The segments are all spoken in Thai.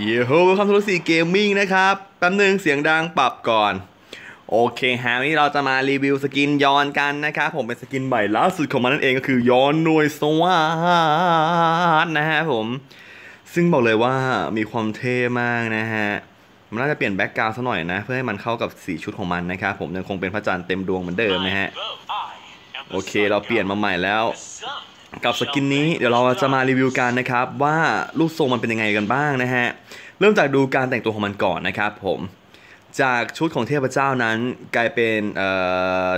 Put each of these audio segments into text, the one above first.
เยโฮคำทุรสีเกมมิ่งนะครับแป๊บนึงเสียงดังปรับก่อน โอเคฮะวันนี้เราจะมารีวิวสกินยอนกันนะครับ ผมเป็นสกินใหม่ล่าสุดของมันนั่นเองก็คือยอนหน่วยสวัสดนะฮะผม ซึ่งบอกเลยว่ามีความเท่มากนะฮะ มันน่าจะเปลี่ยนแบ็กกราวด์ซะหน่อยนะ เพื่อให้มันเข้ากับสีชุดของมันนะครับผมยังคงเป็นพระจันทร์เต็มดวงเหมือนเดิมนะฮะ โอเคเราเปลี่ยนมาใหม่แล้ว กับสกินนี้เดี๋ยวเราจะมารีวิวกันนะครับว่ารูปทรงมันเป็นยังไงกันบ้างนะฮะเริ่มจากดูการแต่งตัวของมันก่อนนะครับผมจากชุดของเทพเจ้านั้นกลายเป็น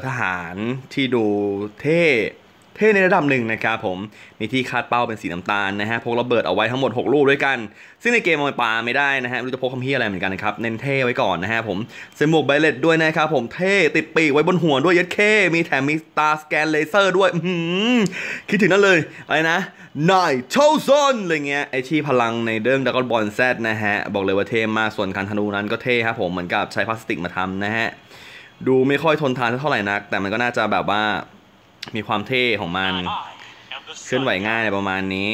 ทหารที่ดูเท่ เท่ในระดับหนึ่งนะครับผมมีที่คาดเป้าเป็นสีน้ำตาลนะฮะพกระเบิดเอาไว้ทั้งหมด 6 ลูกด้วยกัน ซึ่งในเกมมันปาไม่ได้นะฮะไม่รู้จะพกคำพี่อะไรเหมือนกันนะครับเน้นเท่ไว้ก่อนนะฮะผมเซมวกไบเลตด้วยนะครับผมเท่ติดปีกไว้บนหัวด้วยยัดเคมีแถมมีตาสแกนเลเซอร์ด้วยคิดถึงนั่นเลยอะไรนะนายโชซอนอะไรเงี้ยไอที่พลังในเรื่องดักบอลแซดนะฮะบอกเลยว่าเท่มากส่วนคันธนูนั้นก็เท่ครับผมเหมือนกับใช้พลาสติกมาทำนะฮะดูไม่ค่อยทนทานเท่าไหร่นัก แต่มันก็น่าจะแบบว่า มีความเท่ของมัน เคลื่อนไหวง่ายประมาณนี้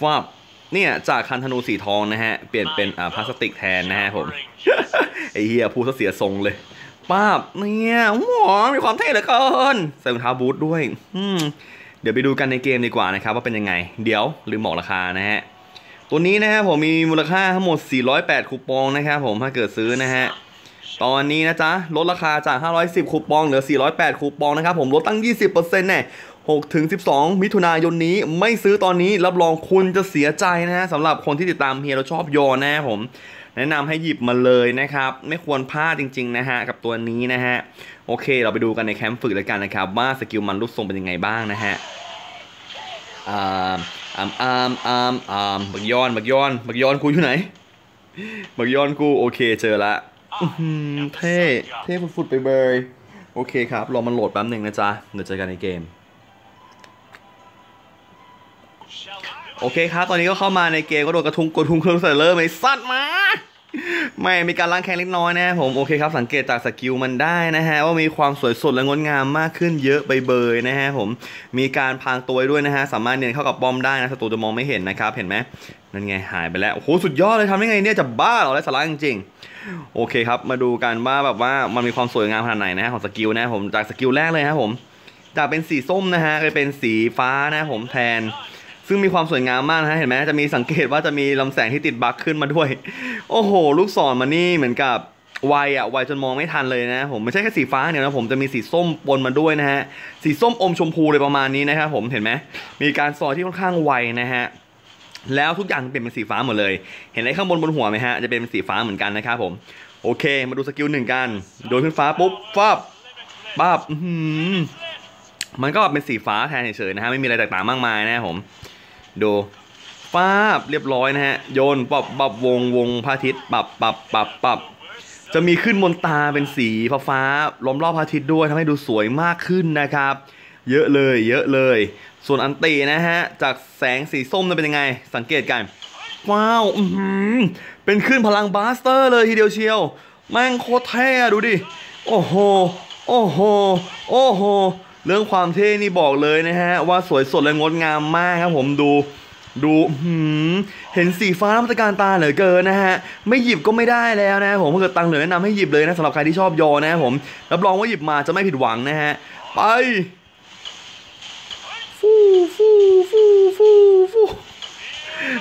ฟับเนี่ยจากคันธนูสีทองนะฮะ เปลี่ยนเป็นอ่าพลาสติกแทนนะฮะผม ไอเฮียพูดซะเสียทรงเลยป้าบเนี่ยโอ้มีความเท่เหลือเกินใส่รองเท้าบูทด้วย อืมเดี๋ยวไปดูกันในเกมดีกว่านะครับ ว่าเป็นยังไง เดี๋ยวลืมบอกราคานะฮะ ตัวนี้นะฮะผมมีมูลค่าทั้งหมด 408 คูปองนะครับผมถ้าเกิดซื้อนะฮะ ตอนนี้นะจ๊ะ ลดราคาจาก 510 คูปองเหลือ 408 คูปองนะครับผมลดตั้ง 20%เนี่ย6ถึง12 มิถุนายนนี้ไม่ซื้อตอนนี้รับรองคุณจะเสียใจนะฮะสำหรับคนที่ติดตามเฮียเราชอบโยนนะผม แนะนำให้หยิบมาเลยนะครับ ไม่ควรพลาดจริง ๆ นะฮะ กับตัวนี้นะฮะ โอเค เราไปดูกันในแคมป์ฝึกแล้วกันนะครับ ว่าสกิลมันรูปทรงเป็นยังไงบ้างนะฮะอ่าอามอามอามอามบักย้อนบักย้อนบักย้อนกูอยู่ไหนบักย้อนกูโอเคเจอละ เท่ เท่ฟุดๆไปเบยโอเคครับ รอมันโหลดแป๊บหนึ่งนะจ๊ะ เดี๋ยวเจอกันในเกม โอเคครับ ตอนนี้ก็เข้ามาในเกมก็โดนกระทุงกระทุงเครื่องเซอร์เลอร์ไม่สัตว์มา ไม่มีการล้างแข้งเล็กน้อยนะผมโอเคครับสังเกตจากสกิลมันได้นะฮะว่ามีความสวยสดและงดงามมากขึ้นเยอะใบเบยนะฮะผมมีการพางตัวด้วยนะฮะสามารถเนียนเข้ากับป้อมได้นะศัตรูจะมองไม่เห็นนะครับเห็นไหมนั่นไงหายไปแล้วโอ้โหสุดยอดเลยทำได้ไงเนี่ยจะบ้าเหรอไรสาระจริงๆโอเคครับมาดูกันว่าแบบว่ามันมีความสวยงามขนาดไหนนะของสกิลนะผมจากสกิลแรกเลยครับผมจากเป็นสีส้มนะฮะกลายเป็นสีฟ้านะผมแทน ซึ่งมีความสวยงามมากนะฮะเห็นไหมจะมีสังเกตว่าจะมีลำแสงที่ติดบั๊กขึ้นมาด้วย โอ้โห ลูกศรมันนี่เหมือนกับไวอะไวจนมองไม่ทันเลยนะผมไม่ใช่แค่สีฟ้าเนี่ยนะผมจะมีสีส้มปนมาด้วยนะฮะสีส้มอมชมพูเลยประมาณนี้นะครับผมเห็นไหมมีการซอยที่ค่อนข้างไวนะฮะแล้วทุกอย่างเปลี่ยนเป็นสีฟ้าหมดเลย เห็นไอ้ข้างบนบนหัวไหมฮะจะเป็นสีฟ้าเหมือนกันนะครับผมโอเค มาดูสกิลหนึ่งกัน โดนขึ้นฟ้าปุ๊บฟับปั๊บมันก็เป็นสีฟ้าแทนเฉยๆนะฮะไม่มีอะไรแตกต่างมากมายนะผม ดูป้าบเรียบร้อยนะฮะ โยนปับปับวงวงพระอาทิตย์ปับปับปับปับจะมีขึ้นบนตาเป็นสีฟ้าฟ้าล้อมรอบพระอาทิตย์ด้วยทำให้ดูสวยมากขึ้นนะครับ เยอะเลย เยอะเลย ส่วนอันตีนะฮะ จากแสงสีส้มจะเป็นยังไง สังเกตกัน ว้าวอืมเป็นขึ้นพลังบาสเตอร์เลยทีเดียวเชียว แม่งโคตรเท่ดูดิ โอ้โห โอ้โห โอ้โห เรื่องความเท่นี่บอกเลยนะฮะ ว่าสวยสดและงดงามมากครับผมดูดูหืมเห็นสีฟ้ามาตรการตาเหลือเกินนะฮะ ไม่หยิบก็ไม่ได้แล้วนะผมถ้าเกิดตังเหลือแนะนำให้หยิบเลยนะสำหรับใครที่ชอบยอนะผมรับรองว่าหยิบมาจะไม่ผิดหวังนะฮะ ไป ฟูฟูฟูฟูฟู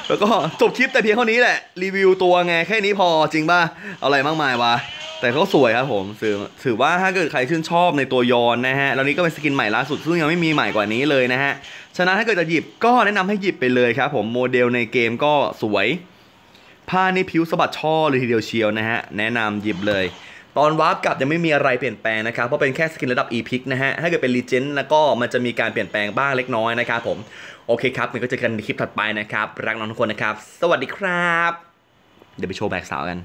แล้วก็จบคลิปแต่เพียงเท่านี้แหละ รีวิวตัวไงแค่นี้พอจริงป่ะอะไรมากมายวะ แต่ก็สวยครับผมถือถือว่าถ้าเกิดใครชื่นชอบในตัวยอนนะฮะแล้วนี้ก็เป็นสกินใหม่ล่าสุดซึ่งยังไม่มีใหม่กว่านี้เลยนะฮะฉะนั้นถ้าเกิดจะหยิบก็แนะนำให้หยิบไปเลยครับผมโมเดลในเกมก็สวยผ้าในผิวสะบัดช่อเลยทีเดียวเชียวนะฮะแนะนำหยิบเลย ตอนวาร์ปกลับยังไม่มีอะไรเปลี่ยนแปลงนะครับเพราะเป็นแค่สกินระดับ e p i c นะฮะถ้าเกิดเป็นรีเจนแล้วก็มันจะมีการเปลี่ยนแปลงบ้างเล็กน้อยนะครับผมโอเคครับมันก็จอกันในคลิปถัดไปนะครับรักน้องทุกคนนะครับ สวัสดีครับ เดี๋ยวไปโชว์แบกสาวกัน